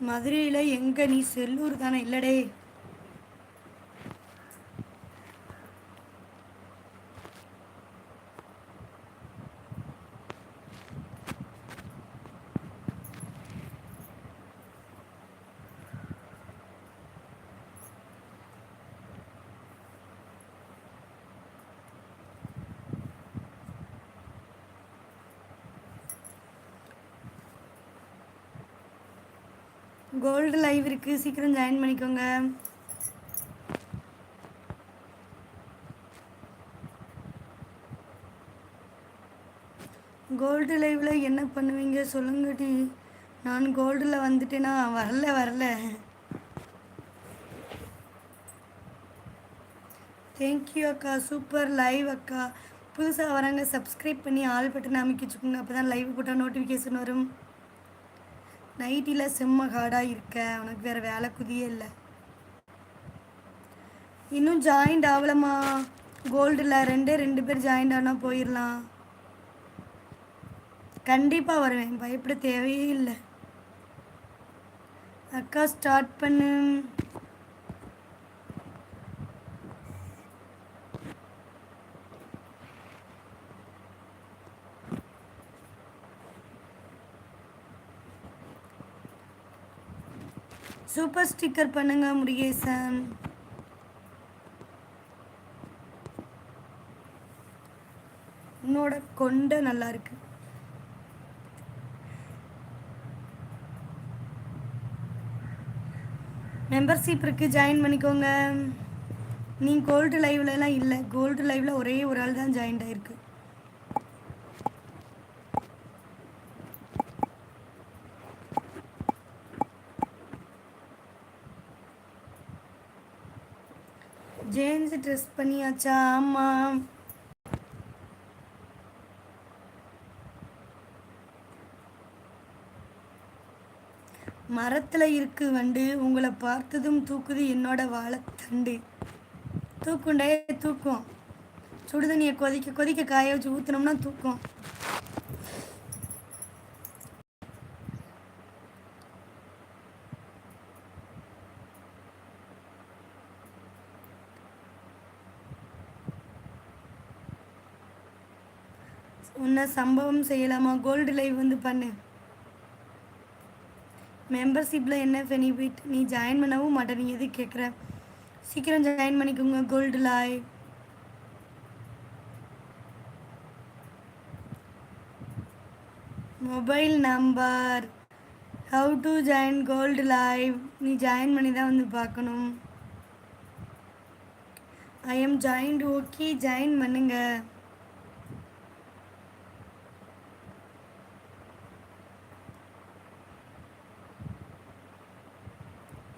மதுரையில் எங்கே நீ செல்லூர் தானே? இல்லடே. கோல்டு லைவ் இருக்குது சீக்கிரம் ஜாயின் பண்ணிக்கோங்க. கோல்டு லைவில் என்ன பண்ணுவீங்க சொல்லுங்கடி நான் கோல்டில் வந்துட்டேனா? வரல வரல. தேங்க்யூ அக்கா. சூப்பர் லைவ் அக்கா. புதுசாக வராங்க சப்ஸ்கிரைப் பண்ணி ஆள் பட்டன் அமைக்க வச்சுக்கோங்க. அப்போ தான் லைவ் போட்டால் நோட்டிஃபிகேஷன் வரும். நைட்டில் செம்ம ஹார்டாக இருக்க. உனக்கு வேறு வேலை குதியே இல்லை. இன்னும் ஜாயிண்ட் ஆகலம்மா கோல்டில் ரெண்டே ரெண்டு பேர் ஜாயிண்ட் ஆனால் போயிடலாம் கண்டிப்பாக வருவேன். பயப்பட தேவையே இல்லை. அக்கா ஸ்டார்ட் பண்ணு. சூப்பர் ஸ்டிக்கர் பண்ணுங்க முருகேசன். உன்னோட கொண்ட நல்லா இருக்கு. மெம்பர்ஷிப் இருக்கு ஜாயின் பண்ணிக்கோங்க. நீ கோல்டு லைவ்லலாம் இல்லை. கோல்டு லைவ்ல ஒரே ஒரு ஆள் தான் ஜாயின் ஆயிருக்கு. ஜேம்ஸ் ட்ரெஸ் பண்ணியாச்சா? ஆமாம் மரத்தில் இருக்கு வண்டு. உங்களை பார்த்ததும் தூக்குது என்னோட வாழைத்தண்டு தூக்குண்டே தூக்கும். சுடுதண்ணியை கொதிக்க கொதிக்க காய வச்சு ஊற்றினோம்னா தூக்கும். உன்னை சம்பவம் செய்யலாமா? கோல்டு லைவ் வந்து பண்ணு. மெம்பர்ஷிப்பில் என்ன பெனிஃபிட் நீ ஜாயின் பண்ணவும் மாட்டே நீ எது கேட்குற சீக்கிரம் ஜாயின் பண்ணிக்கோங்க gold live mobile number how to join gold live நீ ஜாயின் பண்ணி தான் வந்து பார்க்கணும். I am joined okay join பண்ணுங்கள்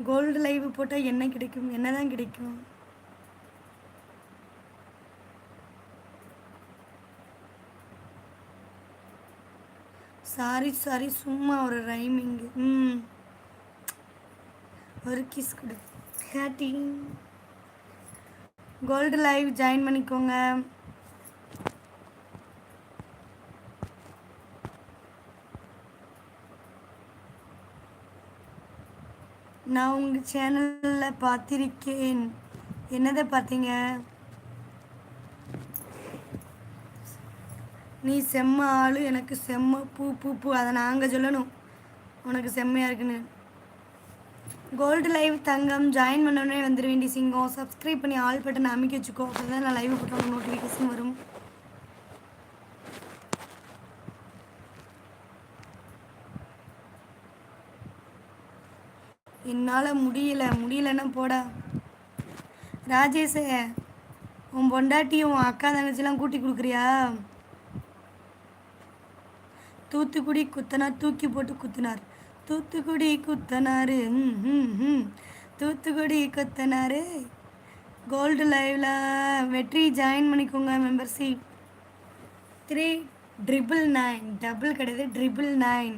கோல்டு லைவ் போட்டால் என்ன கிடைக்கும்? என்ன தான் கிடைக்கும்? சாரி சாரி சும்மா ஒரு ரைமிங்கு ம். ஒரு கிஸ் கொடு. ஹேட்டி கோல்டு லைவ் ஜாயின் பண்ணிக்கோங்க. நான் உங்கள் சேனலில் பார்த்துருக்கேன். என்னதை பார்த்தீங்க? நீ செம்ம ஆளு எனக்கு செம்ம பூ பூ பூ. அதை நாங்கள் சொல்லணும். உனக்கு செம்மையாக இருக்குன்னு. கோல்டு லைவ் தங்கம் ஜாயின் பண்ணோடனே வந்துட வேண்டிய சிங்கம். சப்ஸ்கிரைப் பண்ணி ஆள் பட்டன் அமைக்க வச்சுக்கோ. அப்போ தான் நான் லைவ் போட்டோம் நோட்டிஃபிகேஷன் வரும். என்னால் முடியல முடியலன்னா போடா. ராஜேஷ உன் பொண்டாட்டியும் உன் அக்கா தங்கச்சிலாம் கூட்டி கொடுக்குறியா? தூத்துக்குடி குத்தனார் தூக்கி போட்டு குத்தினார். தூத்துக்குடி குத்தனார் ம், தூத்துக்குடி குத்தனார் கோல்டு லைவில் வெற்றி ஜாயின் பண்ணிக்கோங்க membership three triple nine double கிடையாது ட்ரிபிள் நைன்